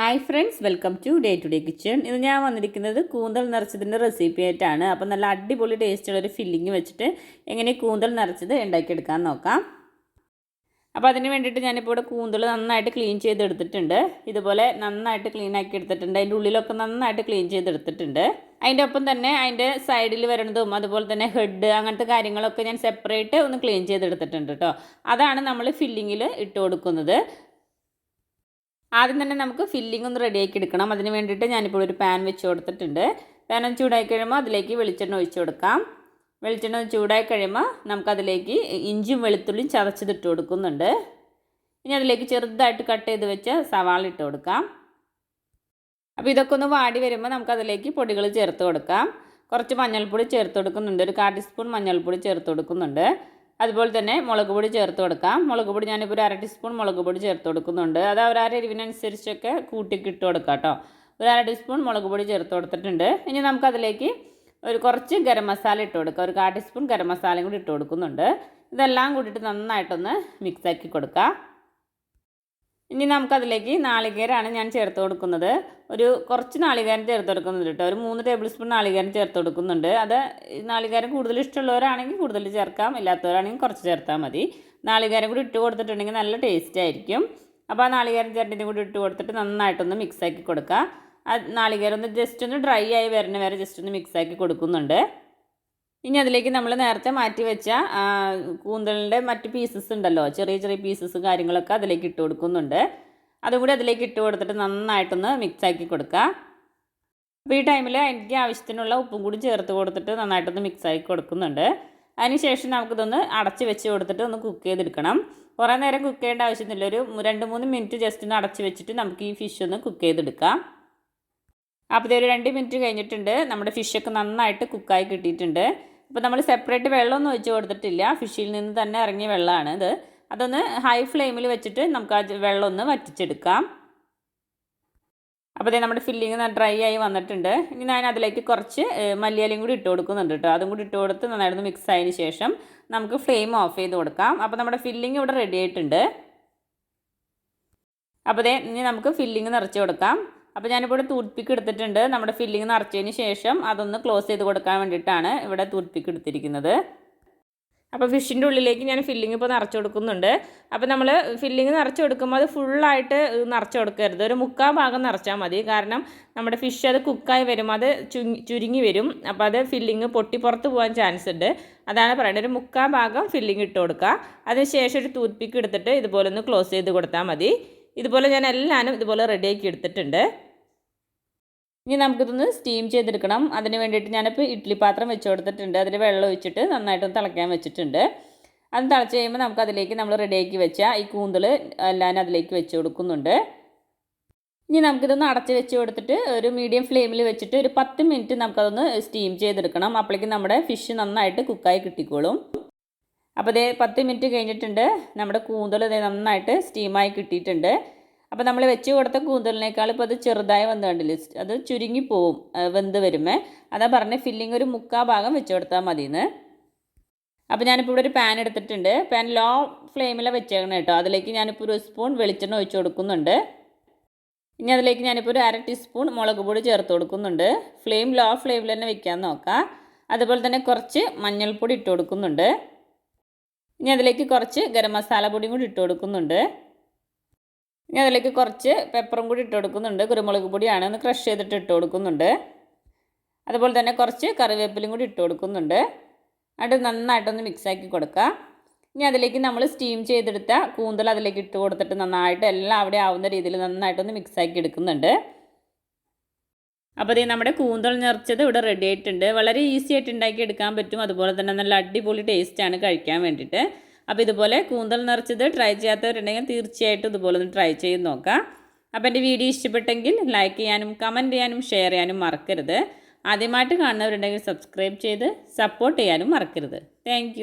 Hi friends welcome to day to day kitchen ഇത് ഞാൻ വന്നിരിക്കുന്നത് കൂന്തൽ നിറച്ചതിന്റെ റെസിപ്പി ആയിട്ടാണ്. അപ്പോൾ നല്ല അടിപൊളി ടേസ്റ്റുള്ള ഒരു ഫില്ലിങ് വെച്ചിട്ട് എങ്ങനെ കൂന്തൽ നിറച്ചത് ഉണ്ടാക്കിയെടുക്കാൻ നോക്കാം. അപ്പോൾ അതിന് വേണ്ടിയിട്ട് ഞാനിപ്പോൾ ഇവിടെ കൂന്തൽ നന്നായിട്ട് ക്ലീൻ ചെയ്തെടുത്തിട്ടുണ്ട്. ഇതുപോലെ നന്നായിട്ട് ക്ലീൻ ആക്കി എടുത്തിട്ടുണ്ട്. അതിന്റെ ഉള്ളിലൊക്കെ നന്നായിട്ട് ക്ലീൻ ചെയ്തെടുത്തിട്ടുണ്ട്. അതിന്റെ ഒപ്പം തന്നെ അതിന്റെ സൈഡിൽ വരുന്നതും അതുപോലെ തന്നെ ഹെഡ് അങ്ങനത്തെ കാര്യങ്ങളൊക്കെ ഞാൻ സെപ്പറേറ്റ് ഒന്ന് ക്ലീൻ ചെയ്തെടുത്തിട്ടുണ്ട് കേട്ടോ അതാണ് നമ്മൾ ഫില്ലിങ്ങിൽ ഇട്ട് കൊടുക്കുന്നത്. ആദ്യം തന്നെ നമുക്ക് ഫില്ലിംഗ് ഒന്ന് റെഡിയാക്കി എടുക്കണം. അതിന് വേണ്ടിയിട്ട് ഞാനിപ്പോൾ ഒരു പാൻ വെച്ച് കൊടുത്തിട്ടുണ്ട്. പാൻ ചൂടായി കഴിയുമ്പോൾ അതിലേക്ക് വെളിച്ചെണ്ണ ഒഴിച്ചു കൊടുക്കാം. വെളിച്ചെണ്ണ ചൂടായി കഴിയുമ്പോൾ നമുക്കതിലേക്ക് ഇഞ്ചും വെളുത്തുള്ളിയും ചതച്ചതിട്ട് കൊടുക്കുന്നുണ്ട്. ഇനി അതിലേക്ക് ചെറുതായിട്ട് കട്ട് ചെയ്ത് വെച്ച് സവാള ഇട്ട് കൊടുക്കാം. അപ്പോൾ ഇതൊക്കെ ഒന്ന് വാടി വരുമ്പോൾ നമുക്കതിലേക്ക് പൊടികൾ ചേർത്ത് കൊടുക്കാം. കുറച്ച് മഞ്ഞൾപ്പൊടി ചേർത്ത് കൊടുക്കുന്നുണ്ട്. ഒരു കാ ടീസ്പൂൺ മഞ്ഞൾപ്പൊടി ചേർത്ത് കൊടുക്കുന്നുണ്ട്. അതുപോലെ തന്നെ മുളക് പൊടി ചേർത്ത് കൊടുക്കാം. മുളക് പൊടി ഞാനിപ്പോൾ ഒരു അര ടീസ്പൂൺ മുളക് പൊടി ചേർത്ത് കൊടുക്കുന്നുണ്ട്. അത് അവരവരുടെ എരിവിനനുസരിച്ചൊക്കെ കൂട്ടി ഇട്ട് കൊടുക്കാം കേട്ടോ. ഒരു അര ടീസ്പൂൺ മുളക് പൊടി ചേർത്ത് കൊടുത്തിട്ടുണ്ട്. ഇനി നമുക്കതിലേക്ക് ഒരു കുറച്ച് ഗരം മസാല ഇട്ട് കൊടുക്കാം. ഒരു കാ ടീസ്പൂൺ ഗരം മസാലയും കൂടി ഇട്ട് കൊടുക്കുന്നുണ്ട്. ഇതെല്ലാം കൂടിയിട്ട് നന്നായിട്ടൊന്ന് മിക്സാക്കി കൊടുക്കാം. ഇനി നമുക്കതിലേക്ക് നാളികേരമാണ് ഞാൻ ചേർത്ത് കൊടുക്കുന്നത്. ഒരു കുറച്ച് നാളികേരം ചേർത്ത് കൊടുക്കുന്നുണ്ട് കേട്ടോ. ഒരു മൂന്ന് ടേബിൾ സ്പൂൺ നാളികേരം ചേർത്ത് കൊടുക്കുന്നുണ്ട്. അത് നാളികേരം കൂടുതൽ ഇഷ്ടമുള്ളവരാണെങ്കിൽ കൂടുതൽ ചേർക്കാം. ഇല്ലാത്തവരാണെങ്കിൽ കുറച്ച് ചേർത്താൽ മതി. നാളികേരം കൂടി ഇട്ട് കൊടുത്തിട്ടുണ്ടെങ്കിൽ നല്ല ടേസ്റ്റ് ആയിരിക്കും. അപ്പോൾ ആ നാളികേരം ചേർത്തിന്റെ കൂടി ഇട്ട് കൊടുത്തിട്ട് നന്നായിട്ടൊന്ന് മിക്സാക്കി കൊടുക്കുക ആ നാളികേരം ഒന്ന് ജസ്റ്റ് ഒന്ന് ഡ്രൈ ആയി വരുന്ന വരെ ജസ്റ്റ് ഒന്ന് മിക്സാക്കി കൊടുക്കുന്നുണ്ട്. ഇനി അതിലേക്ക് നമ്മൾ നേരത്തെ മാറ്റി വെച്ച കൂന്തലിന്റെ മറ്റ് പീസസ് ഉണ്ടല്ലോ. ചെറിയ ചെറിയ പീസസ് കാര്യങ്ങളൊക്കെ അതിലേക്ക് ഇട്ട് കൊടുക്കുന്നുണ്ട്. അതുകൂടി അതിലേക്ക് ഇട്ട് കൊടുത്തിട്ട് നന്നായിട്ടൊന്ന് മിക്സ് ആക്കി കൊടുക്കുക അപ്പോൾ ഈ ടൈമിൽ എനിക്ക് ആവശ്യത്തിനുള്ള ഉപ്പും കൂടി ചേർത്ത് കൊടുത്തിട്ട് നന്നായിട്ടൊന്ന് മിക്സ് ആക്കി കൊടുക്കുന്നുണ്ട്. അതിനുശേഷം നമുക്കിതൊന്ന് അടച്ച് വെച്ച് കൊടുത്തിട്ട് ഒന്ന് കുക്ക് ചെയ്തെടുക്കണം. കുറേ നേരം കുക്ക് ചെയ്യേണ്ട ആവശ്യമൊന്നുമില്ല ഒരു രണ്ട് മൂന്ന് മിനിറ്റ് ജസ്റ്റ് ഒന്ന് അടച്ച് വെച്ചിട്ട് നമുക്ക് ഈ ഫിഷ് ഒന്ന് കുക്ക് ചെയ്തെടുക്കാം. അപ്പോൾ ഇതൊരു രണ്ട് മിനിറ്റ് കഴിഞ്ഞിട്ടുണ്ട്. നമ്മുടെ ഫിഷൊക്കെ നന്നായിട്ട് കുക്കായി കിട്ടിയിട്ടുണ്ട്. അപ്പോൾ നമ്മൾ സെപ്പറേറ്റ് വെള്ളമൊന്നും ഒഴിച്ച് കൊടുത്തിട്ടില്ല. ഫിഷിൽ നിന്ന് തന്നെ ഇറങ്ങിയ വെള്ളമാണ് ഇത്. അതൊന്ന് ഹൈ ഫ്ലെയിമിൽ വെച്ചിട്ട് നമുക്ക് ആ വെള്ളം ഒന്ന് വറ്റിച്ചെടുക്കാം. അപ്പോൾ നമ്മുടെ ഫില്ലിങ് ഡ്രൈ ആയി വന്നിട്ടുണ്ട്. ഇനി ഞാൻ അതിലേക്ക് കുറച്ച് മല്ലിയാലയും കൂടി ഇട്ട് കൊടുക്കുന്നുണ്ട് കേട്ടോ അതും കൂടി ഇട്ട് കൊടുത്ത് നന്നായിട്ട് മിക്സ് ആയതിന് ശേഷം നമുക്ക് ഫ്ലെയിം ഓഫ് ചെയ്ത് കൊടുക്കാം. അപ്പോൾ നമ്മുടെ ഫില്ലിങ് ഇവിടെ റെഡി ആയിട്ടുണ്ട്. അപ്പോൾ ദേ ഇനി നമുക്ക് ഫില്ലിങ് നിറച്ച് കൊടുക്കാം. അപ്പോൾ ഞാനിപ്പോൾ ഇവിടെ എടുത്തിട്ടുണ്ട്. നമ്മുടെ ഫില്ലിങ് നിറച്ചതിന് ശേഷം അതൊന്ന് ക്ലോസ് ചെയ്ത് കൊടുക്കാൻ വേണ്ടിയിട്ടാണ് ഇവിടെ ടൂത്ത്പിക്ക് എടുത്തിരിക്കുന്നത്. അപ്പോൾ ഫിഷിന്റെ ഉള്ളിലേക്ക് ഞാൻ ഫില്ലിങ് ഇപ്പോൾ നിറച്ചു കൊടുക്കുന്നുണ്ട്. അപ്പോൾ നമ്മൾ ഫില്ലിങ് നിറച്ചു കൊടുക്കുമ്പോൾ അത് ഫുള്ളായിട്ട് നിറച്ചു കൊടുക്കരുത്. ഒരു മുക്കാൽ ഭാഗം നിറച്ചാൽ മതി. കാരണം നമ്മുടെ ഫിഷ് അത് കുക്കായി വരും. അത് ചുരുങ്ങി വരും. അപ്പോൾ അത് ഫില്ലിങ് പൊട്ടി പുറത്ത് പോകാൻ ചാൻസ് ഉണ്ട്. അതാണ് പറയുന്നത് ഒരു മുക്കാൽ ഭാഗം ഫില്ലിങ് ഇട്ട് കൊടുക്കുക. അതിന് ശേഷം ഒരു ടൂത്ത് പിക്ക് എടുത്തിട്ട് ഇതുപോലെ ഒന്ന് ക്ലോസ് ചെയ്ത് കൊടുത്താൽ മതി. ഇതുപോലെ ഞാൻ എല്ലാനും ഇതുപോലെ റെഡിയാക്കി എടുത്തിട്ടുണ്ട്. ഇനി നമുക്കിതൊന്ന് സ്റ്റീം ചെയ്തെടുക്കണം. അതിന് വേണ്ടിയിട്ട് ഞാനിപ്പോൾ ഇഡ്ഡലി പാത്രം വെച്ച് കൊടുത്തിട്ടുണ്ട്. അതിൽ വെള്ളം ഒഴിച്ചിട്ട് നന്നായിട്ടൊന്ന് തിളയ്ക്കാൻ വെച്ചിട്ടുണ്ട്. അത് തിളച്ച് കഴിയുമ്പോൾ നമുക്ക് അതിലേക്ക് നമ്മൾ റെഡിയാക്കി വെച്ച ഈ കൂന്തൽ എല്ലാവരും അതിലേക്ക് വെച്ച് കൊടുക്കുന്നുണ്ട്. ഇനി നമുക്കിതൊന്ന് അടച്ച് വെച്ച് കൊടുത്തിട്ട് ഒരു മീഡിയം ഫ്ലെയിമിൽ വെച്ചിട്ട് ഒരു പത്ത് മിനിറ്റ് നമുക്കതൊന്ന് സ്റ്റീം ചെയ്തെടുക്കണം. അപ്പോഴേക്കും നമ്മുടെ ഫിഷ് നന്നായിട്ട് കുക്കായി കിട്ടിക്കോളും. അപ്പോൾ ഇതേ പത്ത് മിനിറ്റ് കഴിഞ്ഞിട്ടുണ്ട്. നമ്മുടെ കൂന്തൽ ഇതേ നന്നായിട്ട് സ്റ്റീമായി കിട്ടിയിട്ടുണ്ട്. അപ്പോൾ നമ്മൾ വെച്ച് കൊടുത്ത കൂന്തലിനേക്കാൾ ഇപ്പോൾ അത് ചെറുതായി വന്നു കണ്ടില്ല? അത് ചുരുങ്ങി പോവും വെന്ത് വരുമേ അതാ പറഞ്ഞ ഫില്ലിംഗ് ഒരു മുക്കാ ഭാഗം വെച്ച് കൊടുത്താൽ മതിയെന്ന്. അപ്പോൾ ഞാനിപ്പോൾ ഇവിടെ ഒരു പാൻ എടുത്തിട്ടുണ്ട്. പാൻ ലോ ഫ്ലെയിമിൽ വെച്ചേക്കണം കേട്ടോ. അതിലേക്ക് ഞാനിപ്പോൾ ഒരു സ്പൂൺ വെളിച്ചെണ്ണ ഒഴിച്ച് കൊടുക്കുന്നുണ്ട്. ഇനി അതിലേക്ക് ഞാനിപ്പോൾ ഒരു അര ടീസ്പൂൺ മുളക് പൊടി ചേർത്ത് കൊടുക്കുന്നുണ്ട്. ഫ്ലെയിം ലോ ഫ്ലെയിമിൽ തന്നെ വെക്കാൻ നോക്കാം. അതുപോലെ തന്നെ കുറച്ച് മഞ്ഞൾപ്പൊടി ഇട്ട് കൊടുക്കുന്നുണ്ട്. ഇനി അതിലേക്ക് കുറച്ച് ഗരം മസാല പൊടിയും കൂടി ഇട്ട് കൊടുക്കുന്നുണ്ട്. ഇനി അതിലേക്ക് കുറച്ച് പെപ്പറും കൂടി ഇട്ട് കൊടുക്കുന്നുണ്ട്. കുരുമുളക് പൊടിയാണ് ഒന്ന് ക്രഷ് ചെയ്തിട്ട് ഇട്ട് കൊടുക്കുന്നുണ്ട്. അതുപോലെ തന്നെ കുറച്ച് കറിവേപ്പിലും കൂടി ഇട്ട് കൊടുക്കുന്നുണ്ട്. അത് നന്നായിട്ടൊന്ന് മിക്സാക്കി കൊടുക്കുക. ഇനി അതിലേക്ക് നമ്മൾ സ്റ്റീം ചെയ്തെടുത്ത കൂന്തൽ അതിലേക്ക് ഇട്ട് കൊടുത്തിട്ട് നന്നായിട്ട് എല്ലാം അവിടെ ആവുന്ന രീതിയിൽ നന്നായിട്ടൊന്ന് മിക്സാക്കി എടുക്കുന്നുണ്ട്. അപ്പോൾ ഇത് നമ്മുടെ കൂന്തൽ നിറച്ചത് ഇവിടെ റെഡി ആയിട്ടുണ്ട്. വളരെ ഈസി ആയിട്ട് ഉണ്ടാക്കി എടുക്കാൻ പറ്റും. അതുപോലെ തന്നെ നല്ല അടിപൊളി ടേസ്റ്റാണ് കഴിക്കാൻ വേണ്ടിയിട്ട്. അപ്പോൾ ഇതുപോലെ കൂന്തൽ നിറച്ചത് ട്രൈ ചെയ്യാത്തവരുണ്ടെങ്കിൽ തീർച്ചയായിട്ടും ഇതുപോലെ ഒന്ന് ട്രൈ ചെയ്ത് നോക്കാം. അപ്പോൾ എന്റെ വീഡിയോ ഇഷ്ടപ്പെട്ടെങ്കിൽ ലൈക്ക് ചെയ്യാനും കമന്റ് ചെയ്യാനും ഷെയർ ചെയ്യാനും മറക്കരുത്. ആദ്യമായിട്ട് കാണുന്നവരുണ്ടെങ്കിൽ സബ്സ്ക്രൈബ് ചെയ്ത് സപ്പോർട്ട് ചെയ്യാനും മറക്കരുത്. താങ്ക്